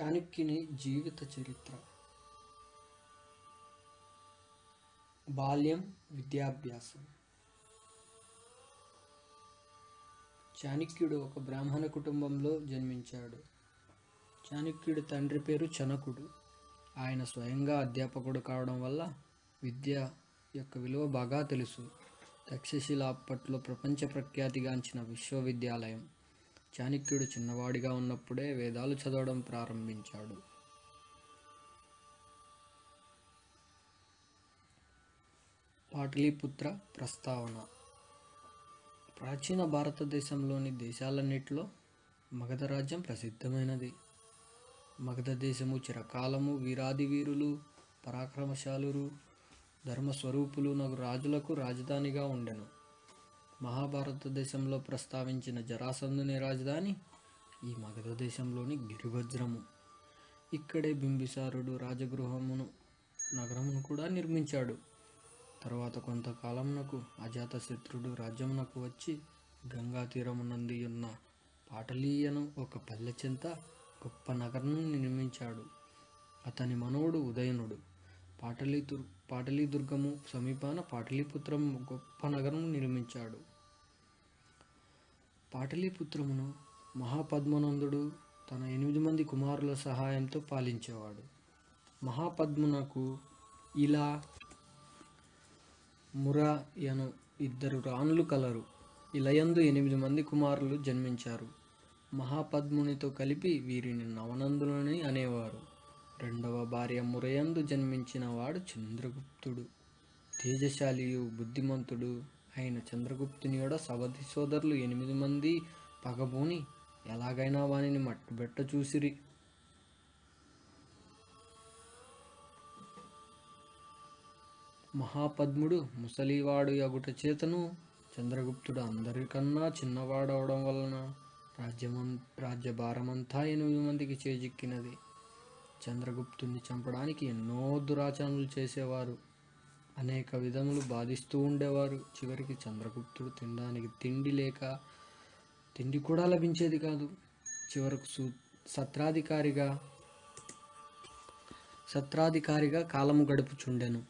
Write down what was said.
చాణక్యుని జీవిత చరిత్ర. బాల్యం విద్యాభ్యాసం. చాణక్యుడు ఒక బ్రాహ్మణ కుటుంబంలో జన్మించాడు. చాణక్యుడి తండ్రి పేరు చనకుడు. ఆయన స్వయంగా అధ్యాపకుడు కావడం వల్ల విద్య యొక్క విలువ బాగా తెలుసు. తక్షశిల అప్పట్లో ప్రపంచ ప్రఖ్యాతిగాంచిన విశ్వవిద్యాలయం. చాణక్యుడు చిన్నవాడిగా ఉన్నప్పుడే వేదాలు చదవడం ప్రారంభించాడు. పాటలీపుత్ర ప్రస్తావన. ప్రాచీన భారతదేశంలోని దేశాలన్నిటిలో మగధ రాజ్యం ప్రసిద్ధమైనది. మగధ దేశము చిరకాలము వీరాది వీరులు పరాక్రమశాలురు ధర్మస్వరూపులు నగు రాజులకు రాజధానిగా ఉండెను. మహాభారత దేశంలో ప్రస్తావించిన జరాసంధుని రాజధాని ఈ మగధ దేశంలోని గిరివజ్రము. ఇక్కడే బింబిసారుడు రాజగృహమును నగరమును కూడా నిర్మించాడు. తర్వాత కొంతకాలమునకు అజాతశత్రుడు రాజ్యమునకు వచ్చి గంగా తీరమునంది ఉన్న పాటలీయను ఒక పల్లె చెంత గొప్ప నగరం నిర్మించాడు. అతని మనవుడు ఉదయనుడు. పాటలీతుర్ పాటలీదుర్గము సమీపాన పాటలీపుత్రం గొప్ప నగరం నిర్మించాడు. పాటలీపుత్రమును మహాపద్మనందుడు తన ఎనిమిది మంది కుమారుల సహాయంతో పాలించేవాడు. మహాపద్మునకు ఇలా మురయను ఇద్దరు రాణులు కలరు. ఇలయందు ఎనిమిది మంది కుమారులు జన్మించారు. మహాపద్మునితో కలిపి వీరిని నవనందులని అనేవారు. రెండవ భార్య మురయందు జన్మించిన వాడు చంద్రగుప్తుడు. తేజశాలియు బుద్ధిమంతుడు అయిన చంద్రగుప్తుని యొడ సవతి సోదరులు ఎనిమిది మంది పగబూని ఎలాగైనా వానిని మట్టుబెట్ట చూసిరి. మహాపద్ముడు ముసలివాడు యగుట చేతను చంద్రగుప్తుడు అందరికన్నా చిన్నవాడవడం వలన రాజ్యమం రాజ్యభారమంతా ఎనిమిది మందికి చేజిక్కినది. చంద్రగుప్తుని చంపడానికి ఎన్నో దురాచరణలు చేసేవారు. అనేక విధములు బాధిస్తూ ఉండేవారు. చివరికి చంద్రగుప్తుడు తినడానికి తిండి లేక తిండి కూడా లభించేది కాదు. చివరకు సూ సత్రాధికారిగా సత్రాధికారిగా కాలము గడుపుచుండెను.